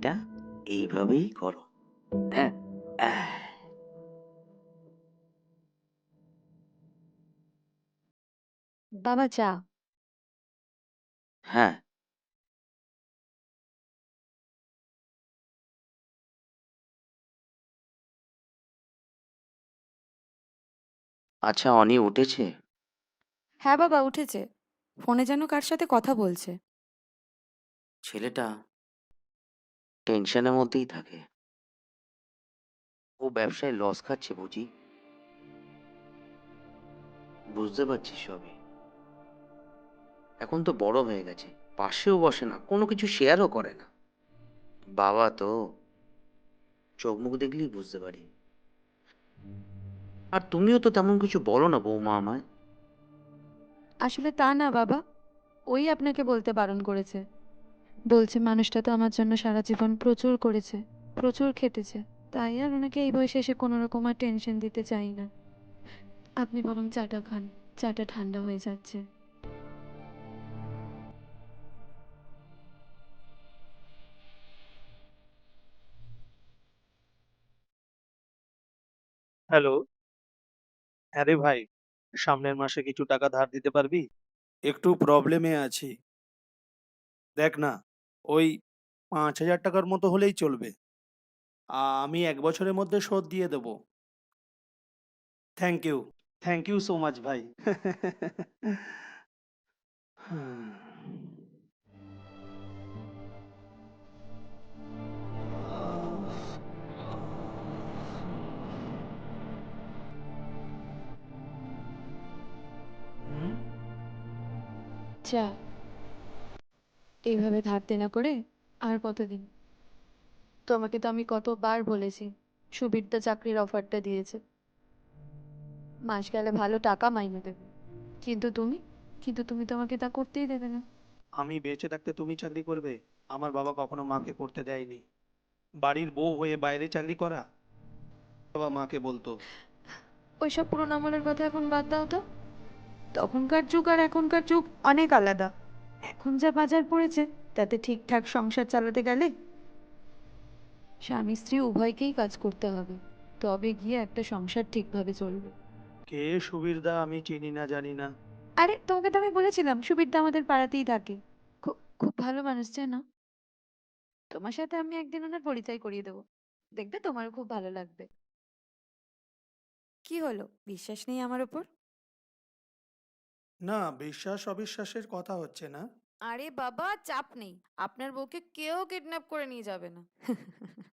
এটা এইভাবেই করো। হ্যাঁ। বাবা চা। হ্যাঁ। আচ্ছা অনি উঠেছে? হ্যাঁ বাবা উঠেছে। ফোনে যেন কার সাথে কথা বলছে। ছেলেটা টেনশনের মধ্যেই থাকে। ও ব্যবসায় লস খাচ্ছে বুঝি? বুঝতে পারছি সবই। এখন তো বড় হয়ে গেছে পাশেও বসে না কোনো কিছু শেয়ারও করে না। বাবা তো চোখ মুখ দেখলেই বুঝতে পারি। আর তুমিও তো তেমন কিছু বলো না বৌমা আমায়। আসলে তা না বাবা ওই আপনাকে বলতে বারণ করেছে। বলছে মানুষটা তো আমার জন্য সারা জীবন প্রচুর করেছে প্রচুর খেটেছে। তাই আর ওনাকে এই বয়সে এসে কোনো রকম আর টেনশন দিতে চাই না। আপনি বরং চাটা খান চাটা ঠান্ডা হয়ে যাচ্ছে। হ্যালো। হ্যাঁ রে ভাই সামনের মাসে কিছু টাকা ধার দিতে পারবি? একটু প্রবলেমে আছি। দেখ না ওই পাঁচ হাজার টাকার মতো হলেই চলবে। আ- আমি এক বছরের মধ্যে শোধ দিয়ে দেব। Thank you thank you so much ভাই। চা এইভাবে ধার দেনা করে আর কতদিন? তোমাকে তো আমি কতবার বলেছি সুবিরদা চাকরির অফারটা দিয়েছে। মাস গেলে ভালো টাকা মাইনে দেবে। কিন্তু তুমি? কিন্তু তুমি তো আমাকে তা করতেই দেবে না। আমি বেঁচে থাকতে তুমি চাকরি করবে? আমার বাবা কখনো মাকে করতে দেয়নি। বাড়ির বউ হয়ে বাইরে চাকরি করা? বাবা মাকে বলতো। ওইসব পুরোনো আমলের কথা এখন বাদ দাও তো। তখনকার যুগ আর এখনকার যুগ অনেক আলাদা। এখন যা বাজার পড়েছে তাতে ঠিকঠাক সংসার চালাতে গেলে? স্বামী স্ত্রী উভয়কেই কাজ করতে হবে তবে গিয়ে একটা সংসার ঠিকভাবে চলবে। কে সুবীরদা আমি চিনি না জানি না। আরে তোমাকে তো আমি বলেছিলাম সুবিরদা আমাদের পাড়াতেই থাকে। খুব খুব ভালো মানুষ না? তোমার সাথে আমি একদিন ওনার পরিচয় করিয়ে দেবো। দেখবে তোমারও খুব ভালো লাগবে। কি হলো? বিশ্বাস নেই আমার ওপর? না, বিশ্বাস অবিশ্বাসের কথা হচ্ছে না। আরে বাবা, চাপ নেই। আপনার বউকে কেউ কিডন্যাপ করে নিয়ে যাবে না।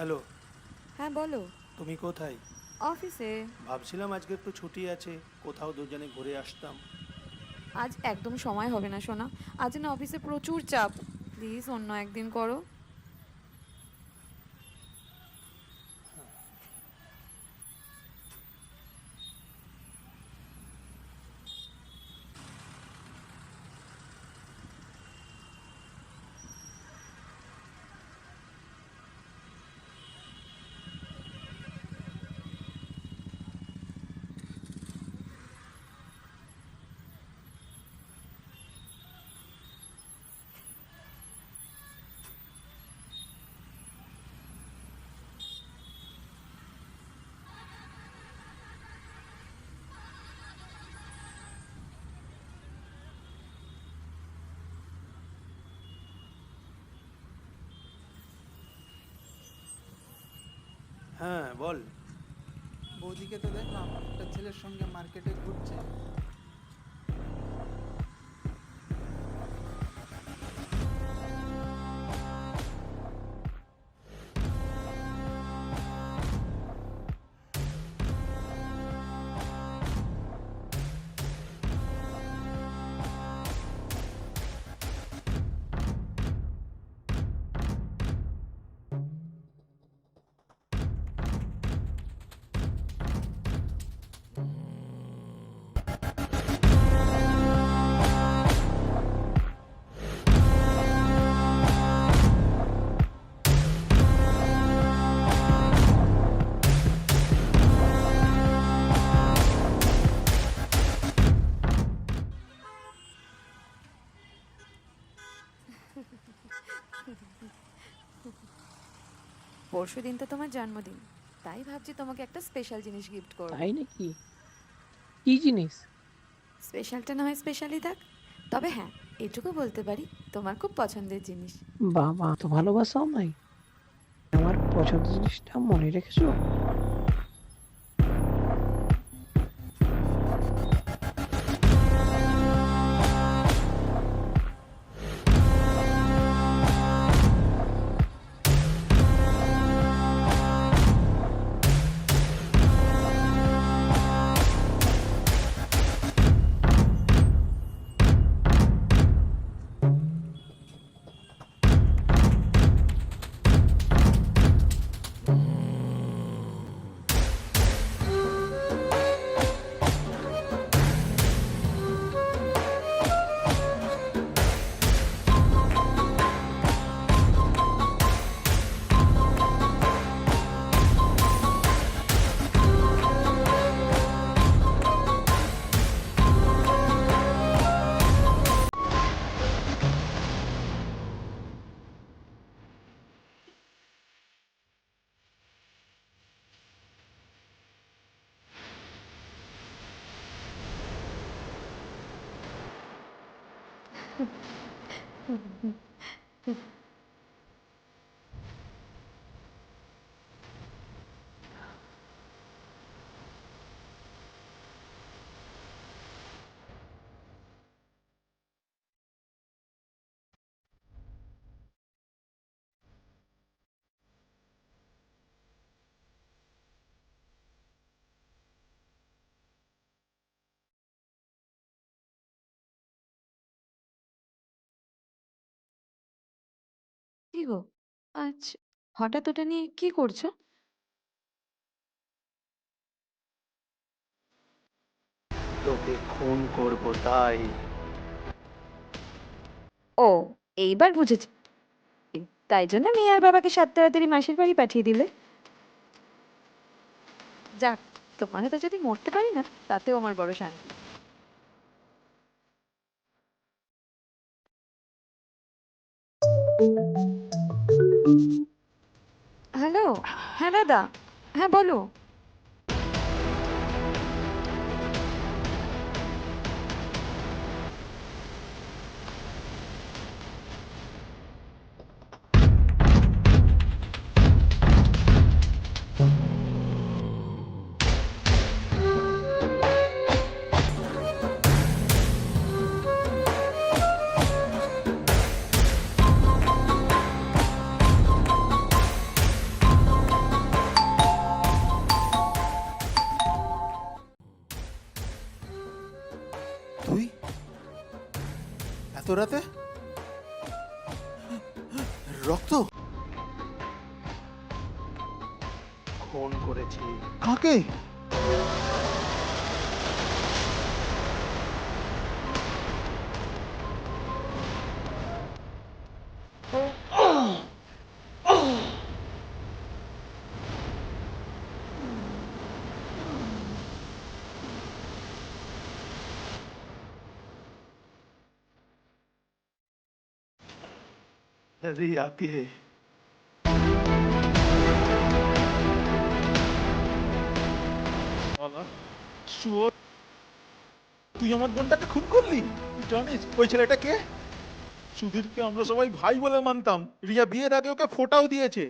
হ্যালো। হ্যাঁ বলো। তুমি কোথায়? অফিসে। ভাবছিলাম আজকে একটু ছুটি আছে কোথাও দুজনে ঘুরে আসতাম। আজ একদম সময় হবে না সোনা। আজ না অফিসে প্রচুর চাপ। প্লিজ অন্য একদিন করো। হ্যাঁ বল। বৌদিকে তো দেখলাম একটা ছেলের সঙ্গে মার্কেটে ঘুরছে। পরশু দিন তো তোমার জন্মদিন। তাই ভাবছি তোমাকে একটা স্পেশাল জিনিস গিফট করব। তাই নাকি? কি জিনিস? স্পেশালটা না হয় স্পেশালই থাক। তবে হ্যাঁ এটুকু বলতে পারি তোমার খুব পছন্দের জিনিস। বাবা তো ভালোবাসো আমায় আমার পছন্দের জিনিসটা মনে রেখেছো? 嗯嗯嗯。কি গো? আজ হঠাৎ ওটা নিয়ে কি করছ? তোকে খুন করব তাই। ও এইবার বুঝেছি। তাই জন্য মেয়ে আর বাবাকে সাত তাড়াতাড়ি মাসির বাড়ি পাঠিয়ে দিলে। যাক তোমার তো যদি মরতে পারি না তাতেও আমার বড় শান্তি। হ্যালো হ্যাঁ দাদা হ্যাঁ বলো। তুই? এত রাতে? রক্ত? ফোন করেছি। কাকে? রিয়াকে শালা, শুয়োর। তুই আমার বোনটাকে খুন করলি? জানিস ওই ছেলেটা কে? সুধীরকে আমরা সবাই ভাই বলে মানতাম। রিয়া বিয়ের আগে ওকে ফোটাও দিয়েছে।